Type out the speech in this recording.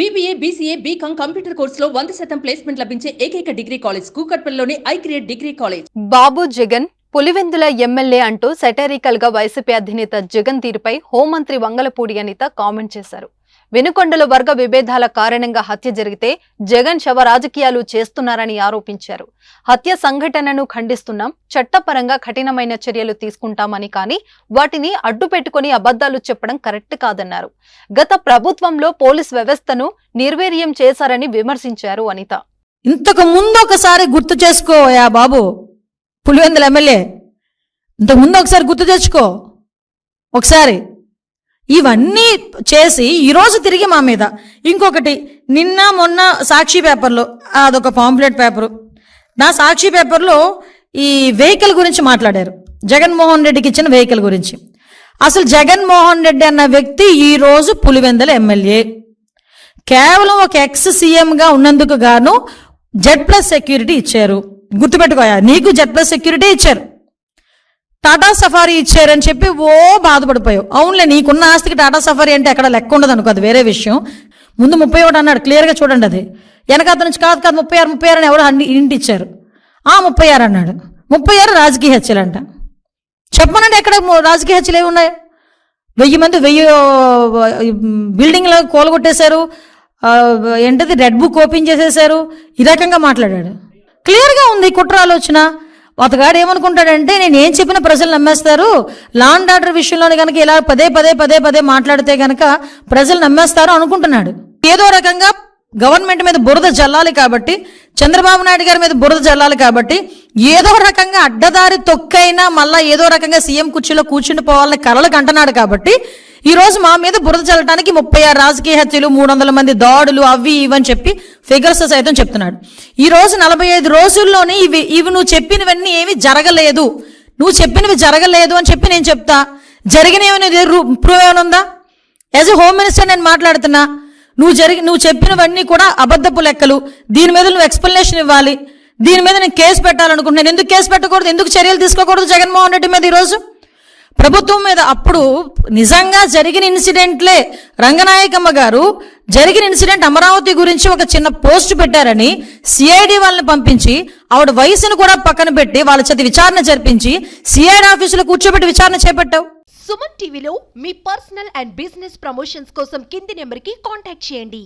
BBA BCA BCom computer కోర్సులో వంద శాతం ప్లేస్మెంట్ లభించే ఏకైక degree college కూకట్పల్లిలోని I create degree college Babu Jagan Pulivendula MLA అంటూ సెటరికల్గా వైసీపీ అధినేత జగన్ తీరుపై హోంమంత్రి వంగలపూడి అనిత కామెంట్ చేశారు. వెనుకొండల వర్గ విభేదాల కారణంగా హత్య జరిగితే జగన్ శవ రాజకీయాలు చేస్తున్నారని ఆరోపించారు. హత్య సంఘటనను ఖండిస్తున్నాం చట్టపరంగా కఠినమైన చర్యలు తీసుకుంటామని కానీ వాటిని అడ్డు అబద్దాలు అబద్ధాలు చెప్పడం కరెక్ట్ కాదన్నారు. గత ప్రభుత్వంలో పోలీస్ వ్యవస్థను నిర్వీర్యం చేశారని విమర్శించారు అనిత. ఇంతకు ముందు ఒకసారి గుర్తు చేసుకోయా బాబు పులివెందుల ఎమ్మెల్యే. ఇంతకు ముందు ఒకసారి గుర్తు తెచ్చుకో. ఒకసారి. ఇవన్నీ చేసి ఈరోజు తిరిగి మా మీద. ఇంకొకటి నిన్న మొన్న సాక్షి పేపర్లో అదొక పాంప్లెట్ పేపరు. నా సాక్షి పేపర్లో ఈ వెహికల్ గురించి మాట్లాడారు. జగన్మోహన్ రెడ్డికి ఇచ్చిన వెహికల్ గురించి. అసలు జగన్మోహన్ రెడ్డి అన్న వ్యక్తి ఈరోజు పులివెందల ఎమ్మెల్యే. కేవలం ఒక ఎక్స్ సీఎంగా ఉన్నందుకు గాను జెడ్ ప్లస్ సెక్యూరిటీ ఇచ్చారు. గుర్తుపెట్టుకోయా నీకు జెడ్ ప్లస్ సెక్యూరిటీ ఇచ్చారు. టాటా సఫారీ ఇచ్చారని చెప్పి ఓ బాధపడిపోయావు. అవునులే నీకున్న ఆస్తికి టాటా సఫారీ అంటే ఎక్కడ లెక్క ఉండదు అనుకో అది వేరే విషయం. ముందు ముప్పై ఒకటి అన్నాడు క్లియర్గా చూడండి అది. వెనకాత నుంచి కాదు కాదు ముప్పై ఆరు ముప్పై ఆరు అని ఎవరు ఇంటి ఇచ్చారు. ఆ ముప్పై ఆరు అన్నాడు. ముప్పై ఆరు రాజకీయ హత్యలంట. చెప్పమనండి ఎక్కడ రాజకీయ హత్యలు ఏమి ఉన్నాయి? వెయ్యి మంది వెయ్యి బిల్డింగ్లో కోలగొట్టేశారు ఏంటది రెడ్ బుక్ ఓపెన్ చేసేశారు ఈ రకంగా మాట్లాడాడు. క్లియర్గా ఉంది కుట్ర ఆలోచన. అతగాడు ఏమనుకుంటాడంటే నేను ఏం చెప్పినా ప్రజలు నమ్మేస్తారు. లాండ్ ఆర్డర్ విషయంలోనే కనుక ఇలా పదే పదే పదే పదే మాట్లాడితే కనుక ప్రజలు నమ్మేస్తారు అనుకుంటున్నాడు. ఏదో రకంగా గవర్నమెంట్ మీద బురద జల్లాలి కాబట్టి చంద్రబాబు నాయుడు గారి మీద బురద జల్లాలి కాబట్టి ఏదో రకంగా అడ్డదారి తొక్కైనా మళ్ళా ఏదో రకంగా సీఎం కుర్చీలో కూర్చుని పోవాలని కలలు కంటున్నాడు కాబట్టి ఈ రోజు మా మీద బురద చల్లడానికి ముప్పై ఆరు రాజకీయ హత్యలు మూడు వందల మంది దాడులు అవి ఇవి అని చెప్పి ఫిగర్స్ సైతం చెప్తున్నాడు. ఈ రోజు నలభై ఐదు రోజుల్లోనే ఇవి ఇవి నువ్వు చెప్పినవన్నీ ఏమి జరగలేదు. నువ్వు చెప్పినవి జరగలేదు అని చెప్పి నేను చెప్తా. జరిగినవి ప్రూవ్ ఏమైనా ఉందా? యాజ్ ఎ హోమ్ మినిస్టర్ నేను మాట్లాడుతున్నా. నువ్వు జరిగి నువ్వు చెప్పినవన్నీ కూడా అబద్ధపు లెక్కలు. దీని మీద నువ్వు ఎక్స్ప్లెనేషన్ ఇవ్వాలి. దీని మీద నేను కేసు పెట్టాలనుకుంటున్నాను. ఎందుకు కేసు పెట్టకూడదు? ఎందుకు చర్యలు తీసుకోకూడదు జగన్మోహన్ రెడ్డి మీద ఈరోజు? ప్రభుత్వం మీద అప్పుడు నిజంగా జరిగిన ఇన్సిడెంట్లే రంగనాయకమ్మ గారు జరిగిన ఇన్సిడెంట్ అమరావతి గురించి ఒక చిన్న పోస్ట్ పెట్టారని సిఐడి వాళ్ళని పంపించి ఆవిడ వయసును కూడా పక్కన పెట్టి వాళ్ళ చేతి విచారణ జరిపించి సిఐడి ఆఫీసులో కూర్చోబెట్టి విచారణ చేపట్టావు. సుమన్ టీవీలో మీ పర్సనల్ అండ్ బిజినెస్ ప్రమోషన్స్ కోసం కింది నెంబర్కి కాంటాక్ట్ చేయండి.